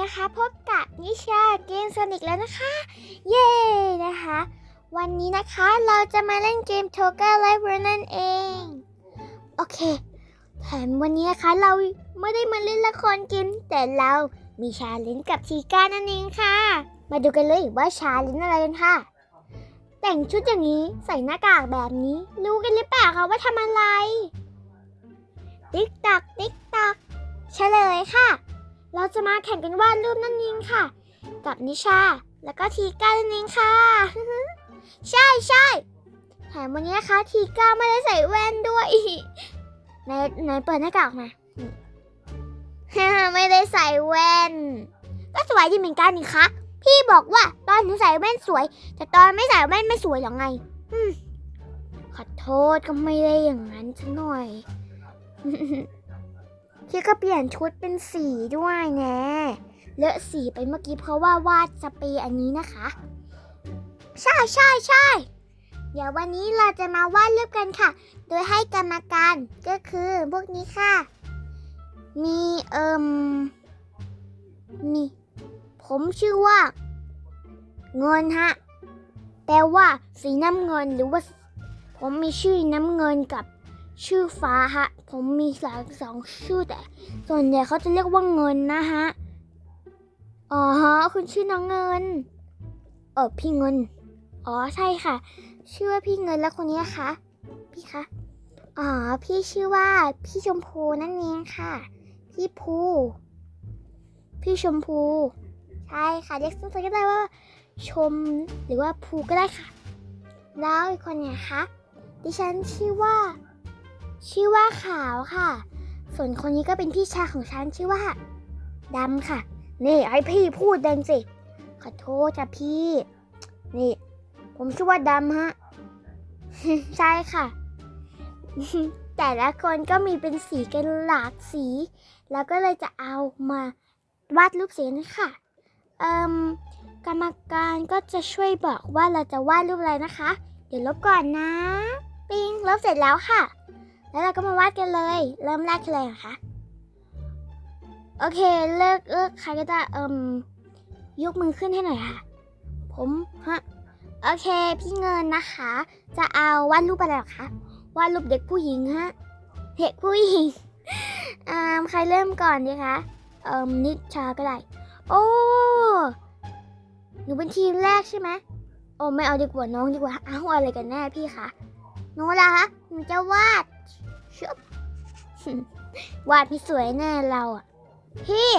นะคะ พบกับนิชาเกมโซนิกแล้วนะคะ เย้นะคะ วันนี้นะคะเราจะมาเล่นเกมโทก a ไลฟ์นั่นเอง โอเค แถมวันนี้นะคะเราไม่ได้มาเล่นละครเกมแต่เรามีชาเลนจ์กับทีก้านั่นเองค่ะ มาดูกันเลยว่าชาเลนจ์อะไรกันค่ะ แต่งชุดอย่างนี้ใส่หน้ากากแบบนี้ รู้กันหรือเปล่าคะว่าทำอะไร ติ๊กตักติ๊กตักเฉลยค่ะ เราจะมาแข่งกันวาดรูปนั่นเองค่ะ กับนิชาแล้วก็ทีก้านั่นเองค่ะ ใช่ใช่แถมวันนี้นะคะทีก้าไม่ได้ใส่แว่นด้วยไหนไหนเปิดหน้ากากมาไม่ได้ใส่แว่น ก็สวยดีเหมือนกันนี่คะพี่บอกว่าตอนหนูใส่แว่นสวย แต่ตอนไม่ใส่แว่นไม่สวยหรอไงขอโทษก็ไม่ได้อย่างนั้นซะหน่อย พี่ก็เปลี่ยนชุดเป็นสีด้วยแนะเลอะสีไปเมื่อกี้เพราะว่าวาดสเปรย์อันนี้นะคะ ใช่ใช่ใช่เดี๋ยววันนี้เราจะมาวาดรูปกันค่ะ โดยให้กรรมการก็คือพวกนี้ค่ะ มีเอิมนี่ผมชื่อว่า เงินฮะ แปลว่าสีน้ำเงินหรือว่า ผมมีชื่อน้ำเงินกับ ชื่อฟ้าฮะ ผมมีสองสองชื่อแต่ ส่วนใหญ่เขาจะเรียกว่าเงินนะฮะ อ๋อฮะคุณชื่อน้องเงิน เออพี่เงิน อ๋อใช่ค่ะ ชื่อว่าพี่เงินแล้วคนนี้คะ พี่คะ อ๋อพี่ชื่อว่าพี่ชมพูนั่นเองค่ะ พี่ภูพี่ชมพู ใช่ค่ะเรียกสั้นๆก็ได้ว่า ชมหรือว่าภูก็ได้ค่ะ แล้วอีกคนเนี่ยคะ ดิฉันชื่อว่า ชื่อว่าขาวค่ะ ส่วนคนนี้ก็เป็นพี่ชายของฉันชื่อว่าดำค่ะ นี่ให้พี่พูดเดินสิ ขอโทษจ้ะพี่ นี่ ผมชื่อว่าดำฮะ ใช่ค่ะ แต่ละคนก็มีเป็นสีกันหลากสี แล้วก็เลยจะเอามาวาดรูปสีนี้ค่ะ เอ่มกรรมการก็จะช่วยบอกว่าเราจะวาดรูปอะไรนะคะ เดี๋ยวลบก่อนนะ ปิงลบเสร็จแล้วค่ะ แล้วเราก็มาวาดกันเลย เริ่มแรกคืออะไรนะคะ โอเค เลิกเลิกใครก็ได้เอ่มยกมือขึ้นให้หน่อยค่ะ ผมฮะ โอเค พี่เงินนะคะ จะเอาวาดรูปอะไรเหรอคะ วาดรูปเด็กผู้หญิงฮะ เด็กผู้หญิงอ่าใครเริ่มก่อนดีคะ เอ่มนิชาก็ได้ โอ้ หนูเป็นทีมแรกใช่ไหมโอ้ไม่เอาดีกว่าน้องดีกว่า เอาอะไรกันแน่พี่คะหนูล่ะคะหนูจะวาด ชุบวาดพี่สวยแน่เราอะพี่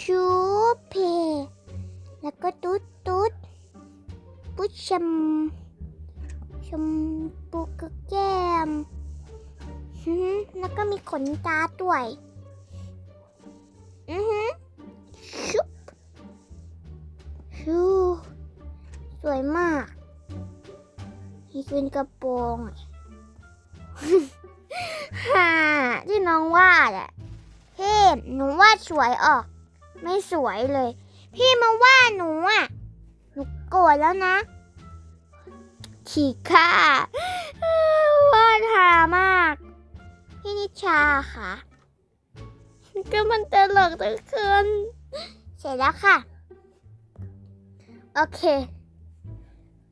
ชูเพ แล้วก็ตุ๊ดตุ๊ดปุ๊ชมชมปูกแก้มแล้วก็มีขนตาด้วย อือหือชุบชูสวยมาก นี่เป็นกระโปรงอะ ฮ่าที่น้องวาดอะพี่หนูวาดสวยออก ไม่สวยเลย พี่มาว่าหนูอะหนูโกรธแล้วนะขี่ข้าวาดหามาก พี่นิชาค่ะก็มันตลกทุกคนเสร็จแล้วค่ะ โอเค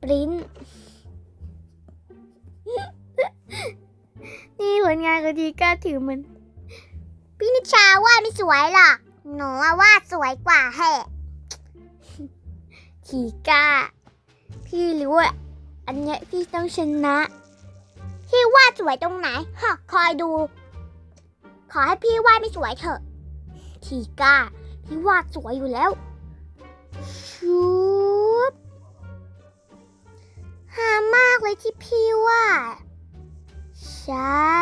ปริ้น นี่ผลงานของทีก้าถือมัน พี่นิชาวาดไม่สวยหรอกหนูว่าวาดสวยกว่าแฮะทีก้า พี่รู้ว่าอันเนี้ยพี่ต้องชนะ พี่วาดสวยตรงไหนฮะคอยดู ขอให้พี่วาดไม่สวยเถอะทีก้า พี่วาดสวยอยู่แล้วชุบหามากเลยที่พี่วาด ใช่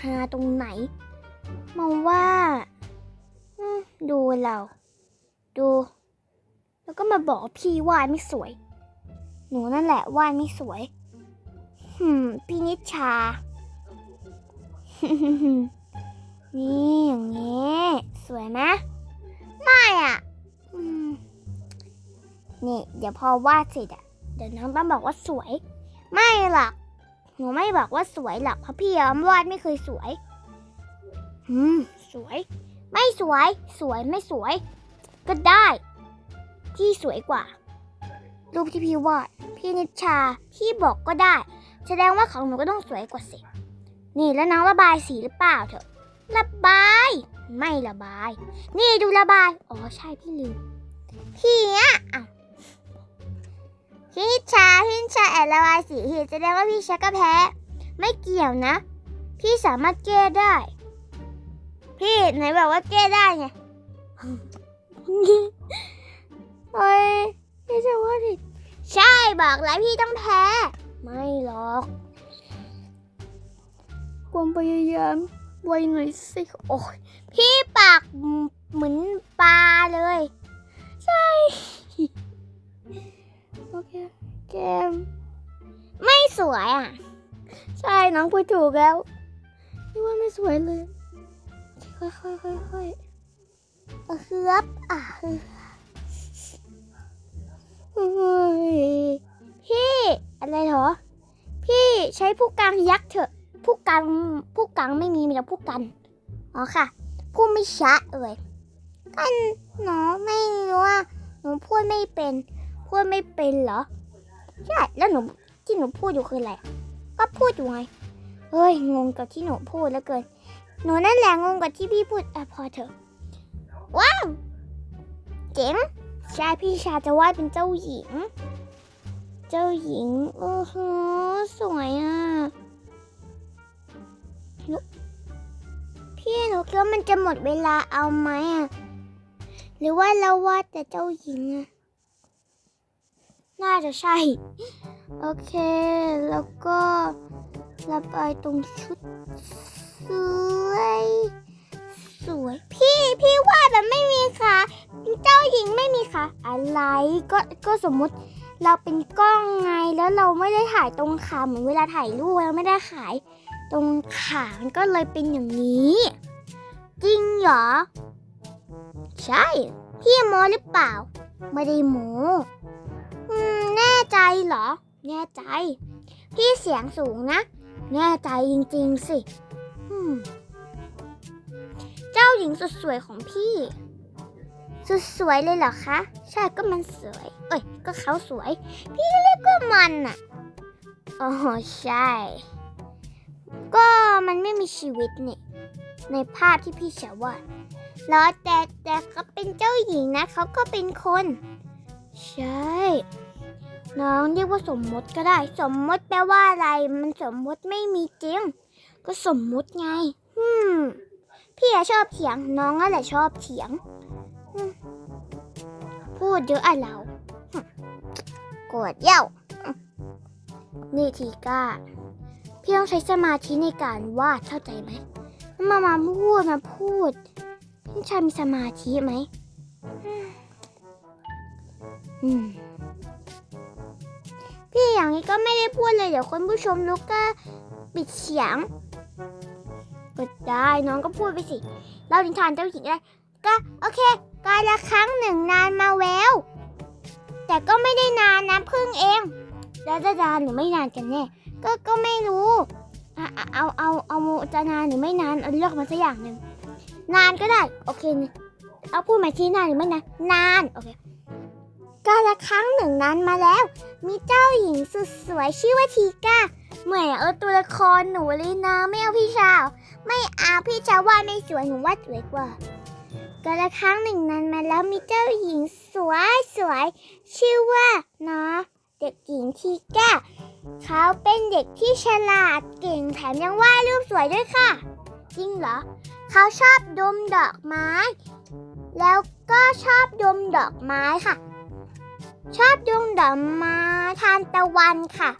หาตรงไหน มองว่าดูเรา ดู แล้วก็มาบอกพี่วาดไม่สวย หนูนั่นแหละวาดไม่สวยหืมพี่นิชา นี่อย่างนี้ สวยไหมไม่อะนี่ เดี๋ยวพอวาดเสร็จอะ เดี๋ยวน้องต้องบอกว่าสวย ไม่หรอก หนูไม่บอกว่าสวยหรอกเพราะพี่ย้อมวาดไม่เคยสวย อืม สวย ไม่สวย สวยไม่สวย ก็ได้ ที่สวยกว่า รูปที่พี่วาด พี่นิชา พี่บอกก็ได้ แสดงว่าของหนูก็ต้องสวยกว่าสินี่แล้วน้องระบายสีหรือเปล่าเถอะ ระบาย ไม่ระบาย นี่ดูระบาย อ๋อใช่พี่ลืมพี่อะอ้าว พี่นิชาพี่นิชาแอบระบายสีผิดแสดงว่าพี่ชักก็แพ้ ไม่เกี่ยวนะ พี่สามารถแก้ได้ พี่ไหนบอกว่าแก้ได้ไงเฮ้ยพี่จะว่าผิดใช่บอกแล้วพี่ต้องแพ้ ไม่หรอกความพยายามไวหน่อยสิโอ้ยพี่ปากเหมือนปลาเลย ใช่โอ เคแกม ไม่สวยอะ ใช่น้องพูดถูกแล้วนี่ว่าไม่สวยเลย ค่อยๆค่อยๆค่อยๆเออครับอะเออเฮ้ยพี่ อะไรเหรอ พี่ใช้ผู้กางยักษ์เถอะ ผู้กางผู้กางไม่มีมีแต่ผู้กัน อ๋อค่ะพูดไม่ชัดเลยกันหนูไม่รู้ว่าหนูพูดไม่เป็น พูดไม่เป็นเหรอ ใช่ แล้วหนูที่หนูพูดอยู่คืออะไร ก็พูดอยู่ไง เฮ้ย งงกับที่หนูพูดแล้วเกิน หนูนั่นแหละงงกับที่พี่พูดอะพอเถอะ ว้าว เจ๋ง ใช่พี่ชาจะวาดเป็นเจ้าหญิง เจ้าหญิง โอ้โห สวยอะพี่หนูคิดว่ามันจะหมดเวลาเอาไหมอะ หรือว่าเราวาดแต่เจ้าหญิงอะ น่าจะใช่ โอเค แล้วก็ระบายตรงชุดสวย สวย พี่พี่ว่าแบบไม่มีขาเป็นเจ้าหญิงไม่มีขาอะไรก็ก็สมมุติเราเป็นกล้องไงแล้วเราไม่ได้ถ่ายตรงขาเหมือนเวลาถ่ายรูปเราไม่ได้ขายตรงขามันก็เลยเป็นอย่างนี้ จริงเหรอ ใช่ พี่โมหรือเปล่า ไม่ได้โม อืม แน่ใจเหรอ แน่ใจ พี่เสียงสูงนะ แน่ใจจริงๆสิ อืม เจ้าหญิงสุดสวยของพี่ สุดสวยเลยเหรอคะ ใช่ก็มันสวย เอ้ย ก็เขาสวย พี่เรียกว่ามันน่ะอ๋อใช่ ก็มันไม่มีชีวิตนี่ ในภาพที่พี่เฉาวาดแล้วแต่แต่เขาเป็นเจ้าหญิงนะเขาก็เป็นคน ใช่ น้องเรียกว่าสมมติก็ได้ สมมติแปลว่าอะไร มันสมมติไม่มีจริง ก็สมมติไง อืม พี่อชอบเถียง น้องนั่นแหละชอบเถียง พูดเยอะอะเราโกรธเย้านี่ทีก้า พี่ต้องใช้สมาธิในการวาดเข้าใจไหม มามาพูดมาพูด พี่ชายมีสมาธิไหม อืม อย่างนี้ก็ไม่ได้พูดเลยเดี๋ยวคนผู้ชมลูกก็ปิดเสียงก็ได้น้องก็พูดไปสิเล่านิทานเจ้าหญิงได้ก็โอเคกาละครั้งหนึ่งนานมาแววแต่ก็ไม่ได้นานนะเพิ่งเอง แล้วจะนานหรือไม่นานกันแน่ก็ก็ไม่รู้อะอะเอาเอาเอาจะนานหรือไม่นานเลือกมาสักอย่างหนึ่งนานก็ได้โอเคเอาพูดหมาที่นานหรือไม่นานนานโอเค กาละครั้งหนึ่งนานมาแล้ว มีเจ้าหญิงสุดสวยชื่อว่าทีก้าเหมือนเออตัวละครหนูเลยนะไม่เอาพี่ชาว ไม่เอาพี่ชาววาดไม่สวยหนูวาดสวยกว่าก็ละครั้งหนึ่งนานมาแล้วมีเจ้าหญิงสวยสวยชื่อว่าเนาะเด็กหญิงทีก้าเขาเป็นเด็กที่ฉลาดเก่งแถมยังวาดรูปสวยด้วยค่ะ จริงเหรอ เขาชอบดมดอกไม้ แล้วก็ชอบดมดอกไม้ค่ะ ชอบดมดอกไม้ทานตะวันค่ะ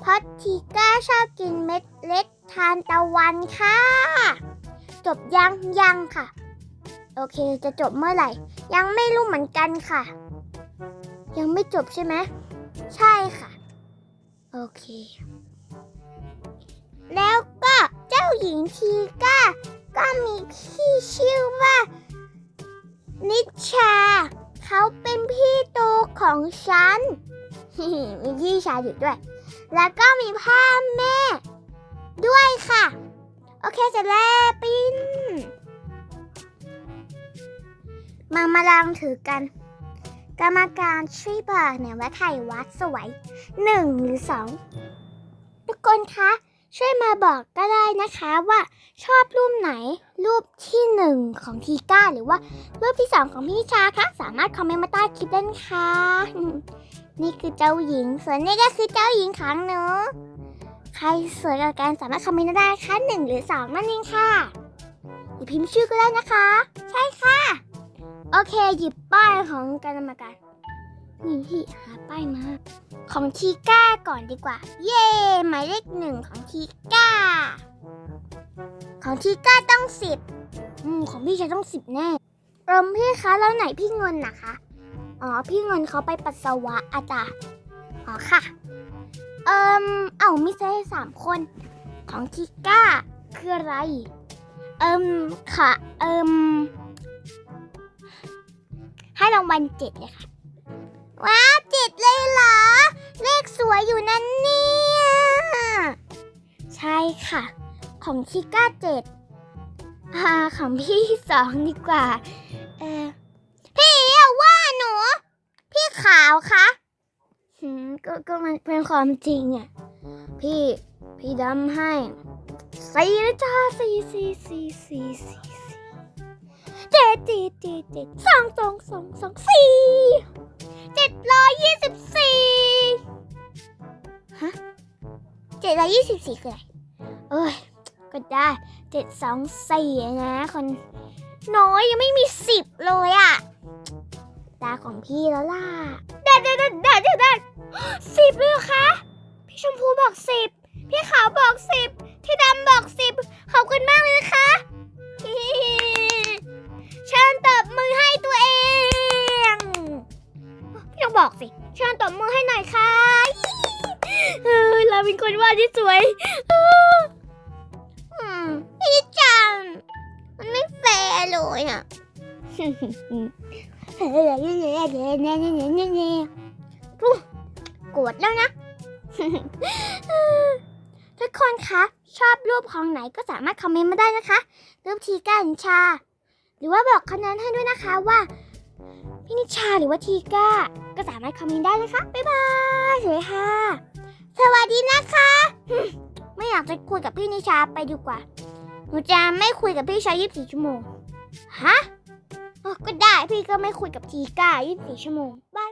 เพราะทีก้าชอบกินเม็ดเล็กทานตะวันค่ะ จบยังยังค่ะ โอเคจะจบเมื่อไหร่ ยังไม่รู้เหมือนกันค่ะ ยังไม่จบใช่ไหมใช่ค่ะ โอเค แล้วก็เจ้าหญิงทีก้า ของฉัน มีพี่ชายอยู่ด้วย แล้วก็มีพ่อแม่ ด้วยค่ะ โอเคเสร็จแล้วปิ้น มามาลองถือกัน กรรมการช่วยบอกหน่อยว่าใครวัดสวยหนึ่งหรือสองทุกคนคะ ช่วยมาบอกก็ได้นะคะว่าชอบรูปไหน รูปที่หนึ่งของทีก้า หรือว่ารูปที่สองของพี่ชาคะ สามารถคอมเมนต์มาใต้คลิปได้นะคะนี่คือเจ้าหญิง ส่วนนี่ก็คือเจ้าหญิงของหนูใครสวยกว่ากันสามารถคอมเมนต์ได้ค่ะหนึ่งหรือสองนั่นเองค่ะอย่าพิมพ์ชื่อก็ได้นะคะ ใช่ค่ะ โอเค หยิบป้ายของกรรมการ นี่พี่หาป้ายมา ของทีก้าก่อนดีกว่า เย้หมายเลขหนึ่งของทีก้า ของทีก้าต้องสิบอืมของพี่ชายต้องสิบแน่เอิมพี่คะแล้วไหนพี่เงินนะคะ อ๋อพี่เงินเขาไปปัสสาวะอาจารย์อ๋อค่ะ เอิมเอ้ามิเซ่สามคน ของทีก้าคืออะไร เอิมค่ะ เอิมให้รางวัลเจ็ดเลยค่ะ ว้าวเจ็ดเลยเหรอ เลขสวยอยู่นั่นเนี่ย ใช่ค่ะ ของชิก้าเจ็ดอาของพี่สองดีกว่า เออพี่ว่าหนู พี่ขาวคะหืมก็ก็มันเป็นความจริงอะ พี่พี่ดำให้สี่นะจ้าสีสี่สี่สี่สี่สี่ เจ็ดเจ็ดเจ็ดเจ็ดสองสองสองสองสี่เจ็ดร้อยยี่สิบสี่ฮะเจ็ดร้อยยี่สิบสี่คืออะไรเอ้ยก็ได้เจ็ดสองสี่นะคนน้อยยังไม่มีสิบเลยอะตาของพี่แล้วล่ะได้ได้ได้ได้ได้ได้สิบเลยเหรอคะพี่ชมพูบอกสิบพี่ขาวบอกสิบพี่ดำบอกสิบขอบคุณมากเลยนะคะ บอกสิเชิญตบมือให้หน่อยค่ะเออเราเป็นคนวาดที่สวยเอออืมพี่จัง มันไม่แฟร์เลยอะโกรธแล้วนะ ทุกคนคะ ชอบรูปของไหนก็สามารถคอมเมนต์มาได้นะคะ รูปทีก้าหรือชา หรือว่าบอกคะแนนให้ด้วยนะคะว่า พี่นิชาหรือว่าทีก้า ก็สามารถคอมเมนต์ได้นะคะบ๊ายบายสวัสดีค่ะ สวัสดีนะคะ ไม่อยากจะคุยกับพี่นิชาไปดีกว่า หนูจะไม่คุยกับพี่ชาย24ชั่วโมง ฮะ ก็ได้พี่ก็ไม่คุยกับทีก้า24ชั่วโมงบาย